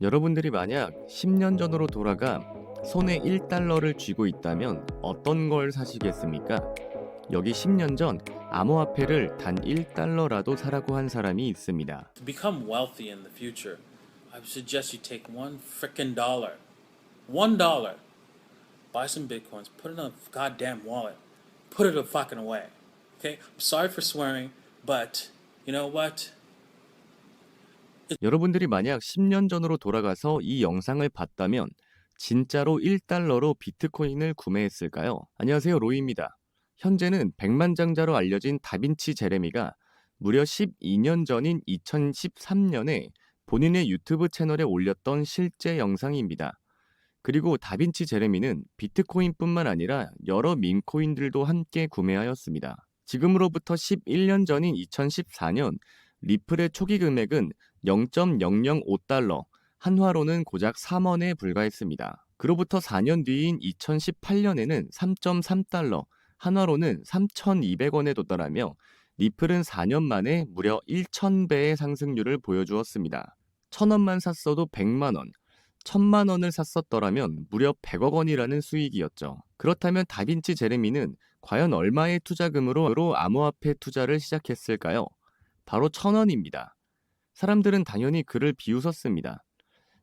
여러분들이 만약 10년 전으로 돌아가 손에 1달러를 쥐고 있다면 어떤 걸 사시겠습니까? 여기 10년 전 암호화폐를 단 1달러라도 사라고 한 사람이 있습니다. To become wealthy in the future, I suggest you take one frickin' dollar. One dollar. Buy some bitcoins, put it in a goddamn wallet, put it fucking away. Okay? I'm sorry for swearing, but you know what? 여러분들이 만약 10년 전으로 돌아가서 이 영상을 봤다면 진짜로 1달러로 비트코인을 구매했을까요? 안녕하세요, 로이입니다. 현재는 백만장자로 알려진 다빈치 제레미가 무려 12년 전인 2013년에 본인의 유튜브 채널에 올렸던 실제 영상입니다. 그리고 다빈치 제레미는 비트코인뿐만 아니라 여러 밈코인들도 함께 구매하였습니다. 지금으로부터 11년 전인 2014년 리플의 초기 금액은 0.005달러, 한화로는 고작 3원에 불과했습니다. 그로부터 4년 뒤인 2018년에는 3.3달러, 한화로는 3,200원에 도달하며 리플은 4년 만에 무려 1,000배의 상승률을 보여주었습니다. 1,000원만 샀어도 100만 원, 1,000만 원을 샀었더라면 무려 100억 원이라는 수익이었죠. 그렇다면 다빈치 제레미는 과연 얼마의 투자금으로 암호화폐 투자를 시작했을까요? 바로 1,000원입니다. 사람들은 당연히 그를 비웃었습니다.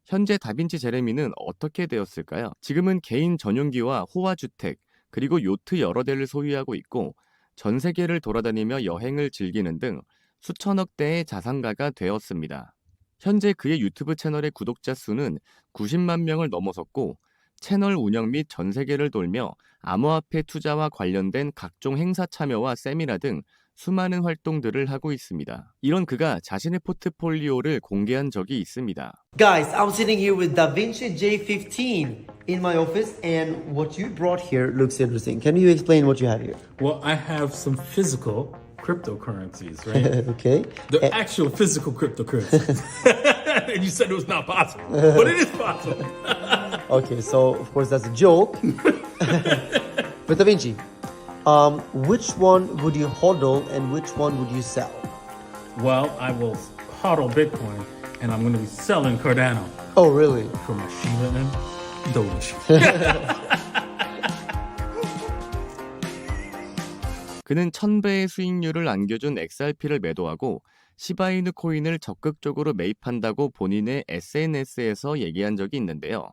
현재 다빈치 제레미는 어떻게 되었을까요? 지금은 개인 전용기와 호화 주택, 그리고 요트 여러 대를 소유하고 있고 전 세계를 돌아다니며 여행을 즐기는 등 수천억 대의 자산가가 되었습니다. 현재 그의 유튜브 채널의 구독자 수는 90만 명을 넘어섰고 채널 운영 및 전 세계를 돌며 암호화폐 투자와 관련된 각종 행사 참여와 세미나 등 수많은 활동들을 하고 있습니다. 이런 그가 자신의 포트폴리오를 공개한 적이 있습니다. Guys, I'm sitting here with DaVinci J15 in my office, and what you brought here looks interesting. Can you explain what you have here? Well, I have some physical cryptocurrencies, right? okay. the actual physical cryptocurrencies. and you said it was not possible, but it is possible. Okay, so of course that's a joke. but DaVinci, um, which one would you hodl and which one would you sell? Well, I will hodl Bitcoin, and I'm going to be selling Cardano Oh, really? for my Shiba and Doge. 그는 1000배의 수익률을 안겨준 XRP를 매도하고 시바이누 코인을 적극적으로 매입한다고 본인의 SNS에서 얘기한 적이 있는데요.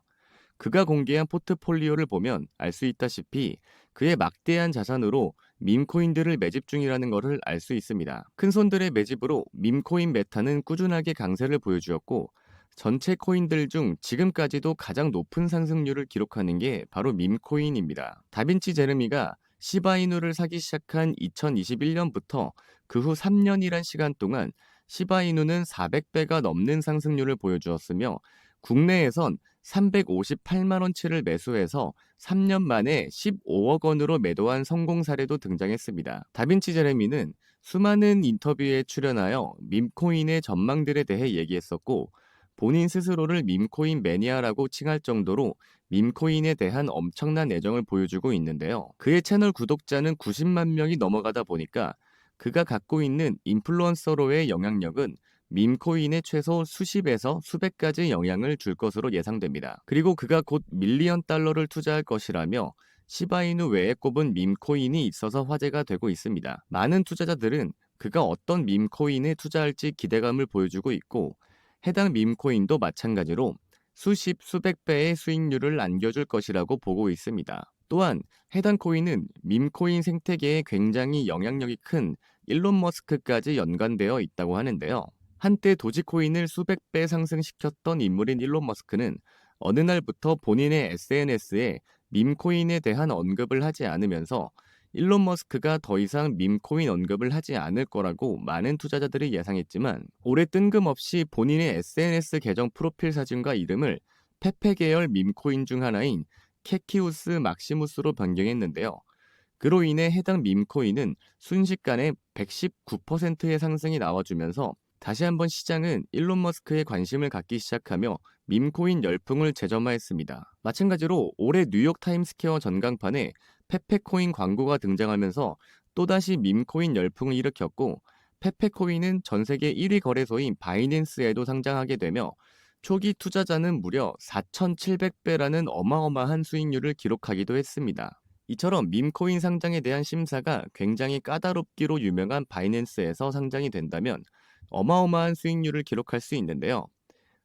그가 공개한 포트폴리오를 보면 알 수 있다시피 그의 막대한 자산으로 밈코인들을 매집 중이라는 것을 알 수 있습니다. 큰 손들의 매집으로 밈코인 메타는 꾸준하게 강세를 보여주었고 전체 코인들 중 지금까지도 가장 높은 상승률을 기록하는 게 바로 밈코인입니다. 다빈치 제르미가 시바이누를 사기 시작한 2021년부터 그 후 3년이란 시간 동안 시바이누는 400배가 넘는 상승률을 보여주었으며 국내에선 358만 원치를 매수해서 3년 만에 15억 원으로 매도한 성공 사례도 등장했습니다. 다빈치 제레미는 수많은 인터뷰에 출연하여 밈코인의 전망들에 대해 얘기했었고 본인 스스로를 밈코인 매니아라고 칭할 정도로 밈코인에 대한 엄청난 애정을 보여주고 있는데요. 그의 채널 구독자는 90만 명이 넘어가다 보니까 그가 갖고 있는 인플루언서로의 영향력은 밈코인에 최소 수십에서 수백 가지 영향을 줄 것으로 예상됩니다. 그리고 그가 곧 밀리언 달러를 투자할 것이라며 시바이누 외에 꼽은 밈코인이 있어서 화제가 되고 있습니다. 많은 투자자들은 그가 어떤 밈코인에 투자할지 기대감을 보여주고 있고 해당 밈코인도 마찬가지로 수십 수백 배의 수익률을 안겨줄 것이라고 보고 있습니다. 또한 해당 코인은 밈코인 생태계에 굉장히 영향력이 큰 일론 머스크까지 연관되어 있다고 하는데요. 한때 도지코인을 수백 배 상승시켰던 인물인 일론 머스크는 어느 날부터 본인의 SNS에 밈코인에 대한 언급을 하지 않으면서 일론 머스크가 더 이상 밈코인 언급을 하지 않을 거라고 많은 투자자들이 예상했지만 올해 뜬금없이 본인의 SNS 계정 프로필 사진과 이름을 페페 계열 밈코인 중 하나인 캐키우스 막시무스로 변경했는데요. 그로 인해 해당 밈코인은 순식간에 119%의 상승이 나와주면서 다시 한번 시장은 일론 머스크에 관심을 갖기 시작하며 밈코인 열풍을 재점화했습니다. 마찬가지로 올해 뉴욕 타임스퀘어 전광판에 페페코인 광고가 등장하면서 또다시 밈코인 열풍을 일으켰고 페페코인은 전 세계 1위 거래소인 바이낸스에도 상장하게 되며 초기 투자자는 무려 4,700배라는 어마어마한 수익률을 기록하기도 했습니다. 이처럼 밈코인 상장에 대한 심사가 굉장히 까다롭기로 유명한 바이낸스에서 상장이 된다면 어마어마한 수익률을 기록할 수 있는데요.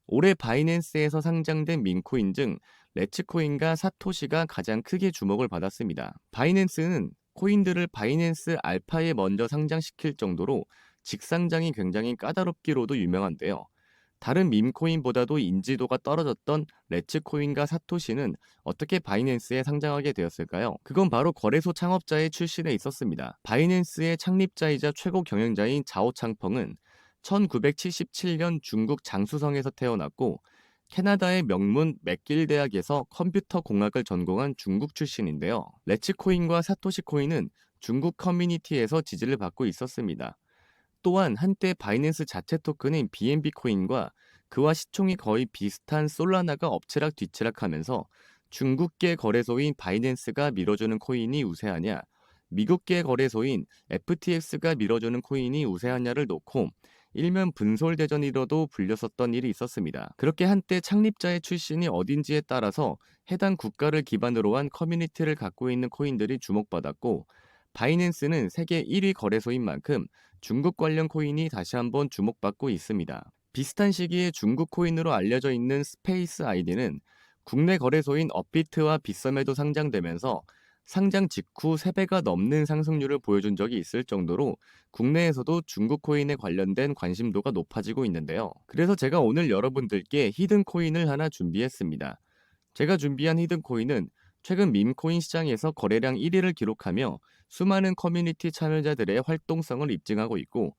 올해 바이낸스에서 상장된 밈코인 중 레츠코인과 사토시가 가장 크게 주목을 받았습니다. 바이낸스는 코인들을 바이낸스 알파에 먼저 상장시킬 정도로 직상장이 굉장히 까다롭기로도 유명한데요. 다른 밈코인보다도 인지도가 떨어졌던 레츠코인과 사토시는 어떻게 바이낸스에 상장하게 되었을까요? 그건 바로 거래소 창업자의 출신에 있었습니다. 바이낸스의 창립자이자 최고 경영자인 자오창펑은 1977년 중국 장수성에서 태어났고 캐나다의 명문 맥길 대학에서 컴퓨터 공학을 전공한 중국 출신인데요. 레츠코인과 사토시코인은 중국 커뮤니티에서 지지를 받고 있었습니다. 또한 한때 바이낸스 자체 토큰인 BNB 코인과 그와 시총이 거의 비슷한 솔라나가 엎치락 뒤치락하면서 중국계 거래소인 바이낸스가 밀어주는 코인이 우세하냐, 미국계 거래소인 FTX가 밀어주는 코인이 우세하냐를 놓고 일면 분솔대전이라도 불렸었던 일이 있었습니다. 그렇게 한때 창립자의 출신이 어딘지에 따라서 해당 국가를 기반으로 한 커뮤니티를 갖고 있는 코인들이 주목받았고 바이낸스는 세계 1위 거래소인 만큼 중국 관련 코인이 다시 한번 주목받고 있습니다. 비슷한 시기에 중국 코인으로 알려져 있는 스페이스 아이디는 국내 거래소인 업비트와 빗썸에도 상장되면서 상장 직후 3배가 넘는 상승률을 보여준 적이 있을 정도로 국내에서도 중국 코인에 관련된 관심도가 높아지고 있는데요. 그래서 제가 오늘 여러분들께 히든 코인을 하나 준비했습니다. 제가 준비한 히든 코인은 최근 밈코인 시장에서 거래량 1위를 기록하며 수많은 커뮤니티 참여자들의 활동성을 입증하고 있고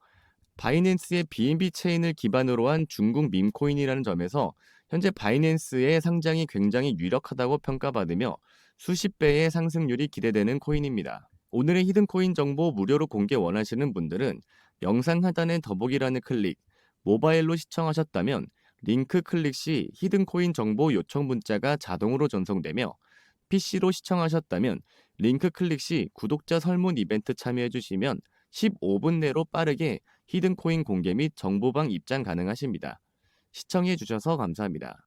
바이낸스의 BNB 체인을 기반으로 한 중국 밈코인이라는 점에서 현재 바이낸스의 상장이 굉장히 유력하다고 평가받으며 수십 배의 상승률이 기대되는 코인입니다. 오늘의 히든 코인 정보 무료로 공개 원하시는 분들은 영상 하단의 더보기란을 클릭, 모바일로 시청하셨다면 링크 클릭 시 히든 코인 정보 요청 문자가 자동으로 전송되며 PC로 시청하셨다면 링크 클릭 시 구독자 설문 이벤트 참여해 주시면 15분 내로 빠르게 히든 코인 공개 및 정보방 입장 가능하십니다. 시청해 주셔서 감사합니다.